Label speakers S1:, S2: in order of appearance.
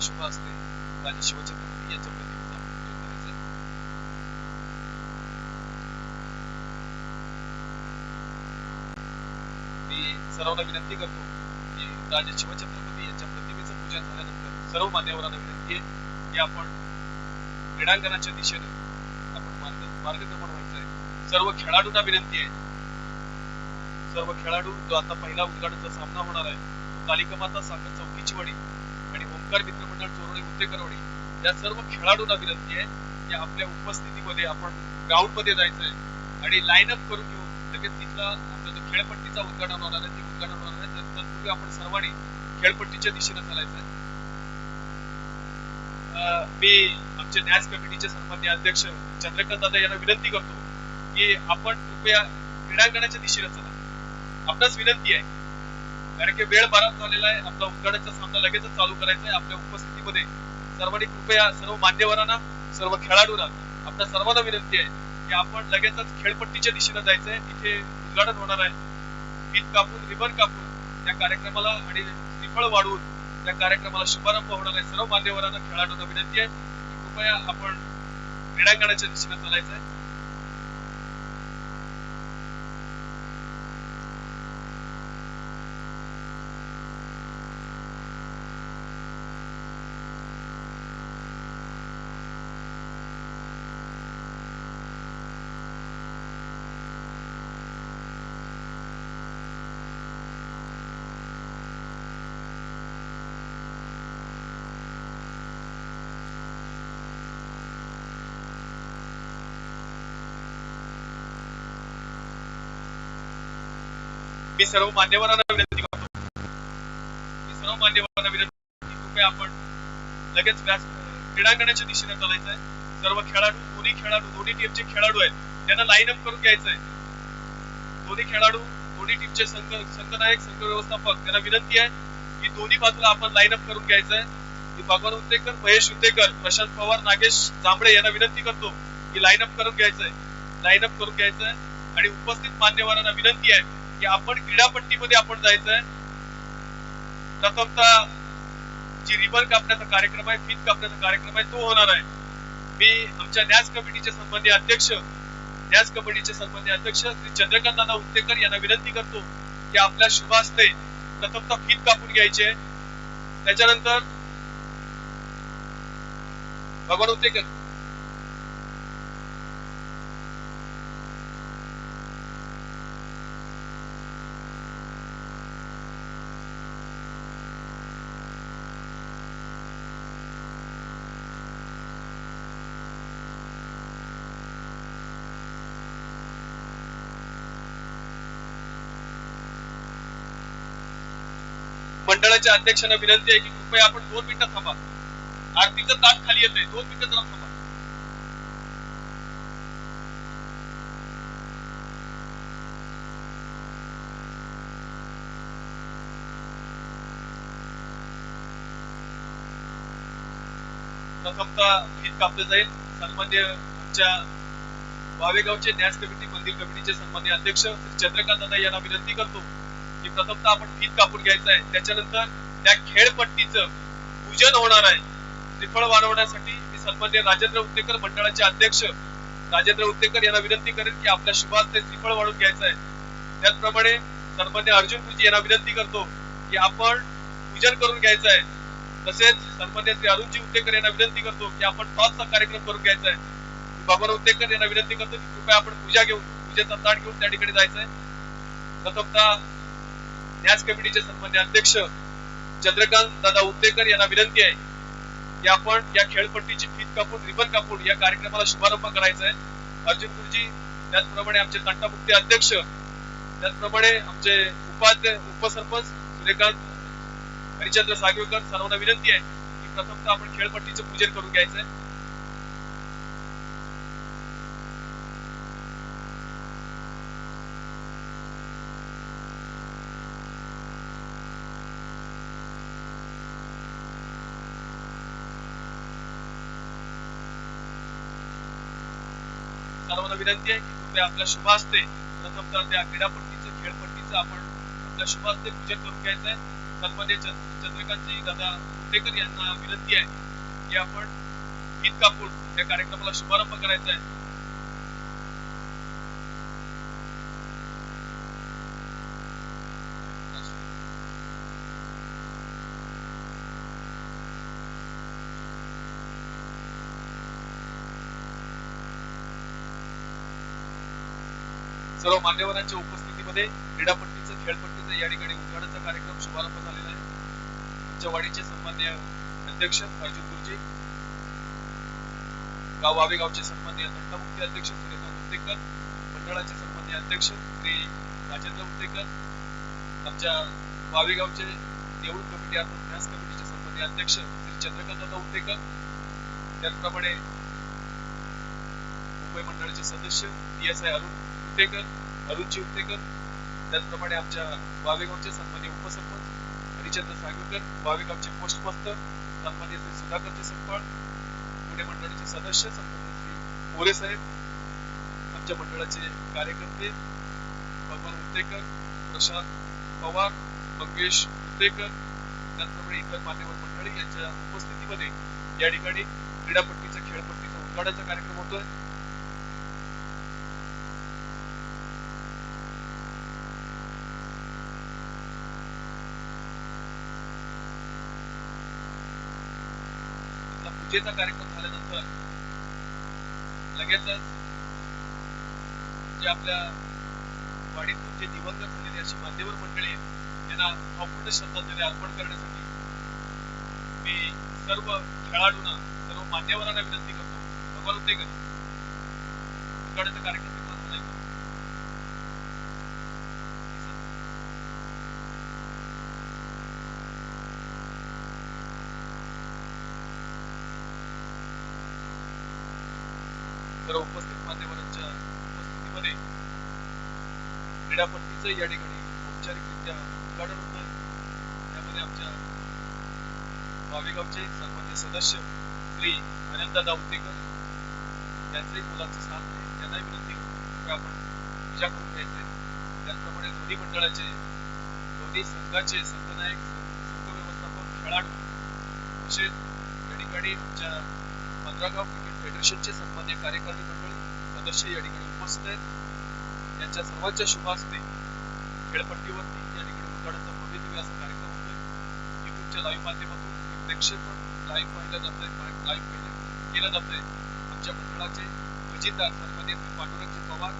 S1: आपल्या असते राजे शिवछत्रपती यांच्या प्रतिमेचं आपण पूजन करायचं मी सर्वांना विनंती करतो की राजे शिवछत्रपती यांच्या प्रतिमेचं पूजन झाल्यानंतर सर्व मान्यवरांना विनंती आहे की आपण क्रीडांगणाच्या दिशेनं आपण मार्ग मार्गक्रमण व्हायचं आहे सर्व खेळाडूंना विनंती आहे सर्व खेळाडू जो आता पहिला उद्घाटनचा सामना होणार आहे तो कालिका माता साखर चौकीची वडी आणि ओंकार मित्रमंडळ चोरडे उत्तेकरवडी या सर्व खेळाडूंना विनंती आहे की आपल्या उपस्थितीमध्ये आपण ग्राउंडमध्ये जायचंय आणि लाईन अप करून घेऊन लगेच तिथला आपला जो खेळपट्टीचा उद्घाटन होणार आहे ते उद्घाटन होणार आहे. तर तत्पूर्वी आपण सर्वांनी खेळपट्टीच्या दिशेने चालायचंय. अं, मी आमचे न्यास कमिटीचे सन्मान्य अध्यक्ष चंद्रकांत दादा यांना विनंती करतो की आपण कृपया क्रीडांगणाच्या दिशेने चला. आपणास विनंती आहे कारण की वेळ बराच झालेला आहे. आपला उद्घाटनचा सामना लगेचच चालू करायचा आहे. आपल्या उपस्थितीमध्ये सर्वांनी कृपया सर्व मान्यवरांना सर्व खेळाडूंना आपल्या सर्वांना विनंती आहे की आपण लगेचच खेळपट्टीच्या दिशेने जायचंय. तिथे उद्घाटन होणार आहे. पीठ कापून रिबन कापून त्या कार्यक्रमाला आणि श्रीफळ वाढवून त्या कार्यक्रमाला शुभारंभ होणार आहे. सर्व मान्यवरांना खेळाडूंना विनंती आहे की कृपया आपण क्रीडांगणाच्या दिशेने चालायचं आहे मी सर्व मान्यवरांना विनंती करतो. मी सर्व मान्यवरांना विनंती कृपया आपण लगेच व्यास क्रीडांगणाच्या दिशेने चालायचंय. सर्व खेळाडू दोन्ही खेळाडू दोन्ही टीमचे खेळाडू आहेत. त्यांना लाईन अप करून घ्यायचंय. दोन्ही खेळाडू दोन्ही टीमचे संघ संघनायक संघ व्यवस्थापक त्यांना विनंती आहे की दोन्ही बाजूला आपण लाईन अप करून घ्यायचंय. मी भगवान उत्तेकर महेश उत्तेकर प्रशांत पवार नागेश जांभळे यांना विनंती करतो की लाईन अप करून घ्यायचंय. लाईन अप करून घ्यायचंय. आणि उपस्थित मान्यवरांना विनंती आहे की आपण क्रीडापट्टीमध्ये आपण जायचंय. प्रथमतः जी रिबन कापण्याचा कार्यक्रम आहे फीत कापण्याचा कार्यक्रम आहे तो होणार आहे. मी आमच्या न्यास कमिटीचे संबंधी अध्यक्ष न्यास कमिटीचे संबंधी अध्यक्ष श्री चंद्रकांत दादा उत्तेकर यांना विनंती करतो की आपल्या शुभ हस्ते प्रथमतः फीत कापून घ्यायचे. त्याच्यानंतर भगवान उत्तेकर मंडळाच्या अध्यक्षांना विनंती आहे की कृपया आपण दोन मिनिटं थांबा. आरतीचं ताट खाली येतंय. दोन मिनिटं जरा थांबा. प्रथमता गीत कापलं जाईल. सन्मान्य आमच्या वावेगावचे न्यास कमिटी मंदिर कमिटीचे सन्मान्य अध्यक्ष श्री चंद्रकांत यांना विनंती करतो. की प्रथमतः आपण फीत कापून घ्यायचं आहे. त्याच्यानंतर त्या खेळपट्टीचं पूजन होणार आहे. श्रीफळ वाढवण्यासाठी मी सन्मान्य राजेंद्र उत्तेकर मंडळाचे अध्यक्ष राजेंद्र उत्तेकर यांना विनंती करेन की आपल्या शुभास्ते श्रीफळ वाढून घ्यायचं आहे. त्याचप्रमाणे सन्मान्य अर्जुन गुरुजी यांना विनंती करतो की आपण पूजन करून घ्यायचं आहे. तसेच सन्मान्य श्री अरुणजी उत्तेकर यांना विनंती करतो की आपण टॉसचा कार्यक्रम करून घ्यायचा आहे. भगवान उत्तेकर यांना विनंती करतो की कृपया आपण पूजा घेऊन पूजेचा ताट घेऊन त्या ठिकाणी जायचं आहे. प्रथमतः न्यास कमिटीचे सन्मान्य अध्यक्ष चंद्रकांत दादा उद्देकर यांना विनंती आहे. की आपण या खेळपट्टीची फीत कापून रिबन कापून या कार्यक्रमाला शुभारंभ करायचा आहे अर्जुन गुरुजी त्याचप्रमाणे आमचे तंटामुक्ती अध्यक्ष त्याचप्रमाणे आमचे उपाध्य उपसरपंच सूर्यकांत हरिचंद्र सागवेकर सर्वांना विनंती आहे की प्रथमतः आपण खेळपट्टीचं पूजन करून घ्यायचं सर्वांना विनंती आहे. की कृपया आपल्या शुभ प्रथम तर त्या क्रीडापट्टीचं खेळपट्टीचं आपण आपल्या शुभ असते पूजन करून घ्यायचं आहे. सन्मान्य चंद्रकांतजी दादा कुटेकर यांना विनंती आहे की आपण गीत कापून या कार्यक्रमाला शुभारंभ करायचा आहे. सर्व मान्यवरांच्या उपस्थितीमध्ये क्रीडापट्टीचं खेळपट्टीचं या ठिकाणी उद्घाटनाचा कार्यक्रम शुभारंभ झालेला आहे. आमच्या वाडीचे सन्मान्य अध्यक्ष अर्जुन गुरुजी गाव वावेगावचे सन्मान्य तंटामुक्ती अध्यक्ष सूर्यकांत उत्तेकर मंडळाचे सन्मान्य अध्यक्ष श्री राजेंद्र उत्तेकर आमच्या वावेगावचे देऊळ कमिटी अर्थात न्यास कमिटीचे सन्मान्य अध्यक्ष श्री चंद्रकांत उत्तेकर त्याचप्रमाणे मुंबई मंडळाचे सदस्य P S I Arun Chivtekar Arun Chivtekar त्याचप्रमाणे आमच्या वावेगावचे सन्मान्य उपसरपंच हरिचंद्र सागरकर वावेगावचे पोस्ट मास्तर सन्मान्य श्री सुधाकरचे संपाळ पुणे मंडळाचे सदस्य सन्मान्य श्री मोरे साहेब आमच्या मंडळाचे कार्यकर्ते भगवान हुतेकर प्रशांत पवार मंगेश हुतेकर त्याचप्रमाणे इतर मान्यवर मंडळी यांच्या उपस्थितीमध्ये या ठिकाणी क्रीडापट्टीचा खेळपट्टीचा उद्घाटनाचा कार्यक्रम होतोय आपला पूजेचा कार्यक्रम झाल्यानंतर लगेचच जे आपल्या वाडीतून जे दिवंगत झालेले अशी मान्यवर मंडळी आहेत त्यांना अपूर्ण श्रद्धांजली अर्पण करण्यासाठी मी सर्व खेळाडूंना सर्व मान्यवरांना विनंती करतो. भगवान ते कार्यक्रम सर्व उपस्थित मान्यवरांच्या उपस्थितीमध्ये क्रीडापट्टीचं या ठिकाणी औपचारिकरित्या उद्घाटन होतं त्यामध्ये आमच्या भावेगावचे सन्मान्य सदस्य श्री आनंददादा दावतेकर त्यांचंही मुलाचं स्थान आहे. त्यांनाही विनंती आपण पूजा करून घ्यायचे. त्याचप्रमाणे दोन्ही मंडळाचे दोन्ही संघाचे संघनायक संघ व्यवस्थापक खेळाडू तसेच या ठिकाणी आमच्या पंधरागाव फेडरेशनचे सन्मान्य कार्यकारिणी मंडळ सदस्य या ठिकाणी उपस्थित आहेत. यांच्या सर्वांच्या शुभ हस्ते खेळपट्टीवरती या ठिकाणी उद्घाटनाचा भव्य दिव्य असा कार्यक्रम होतोय. युट्यूबच्या लाईव्ह माध्यमातून हे लाईव्ह पाहिलं जातंय लाईव्ह केलं केलं आहे आमच्या मंडळाचे खजिनदार सन्मान्य श्री पांडुरंगजी पवार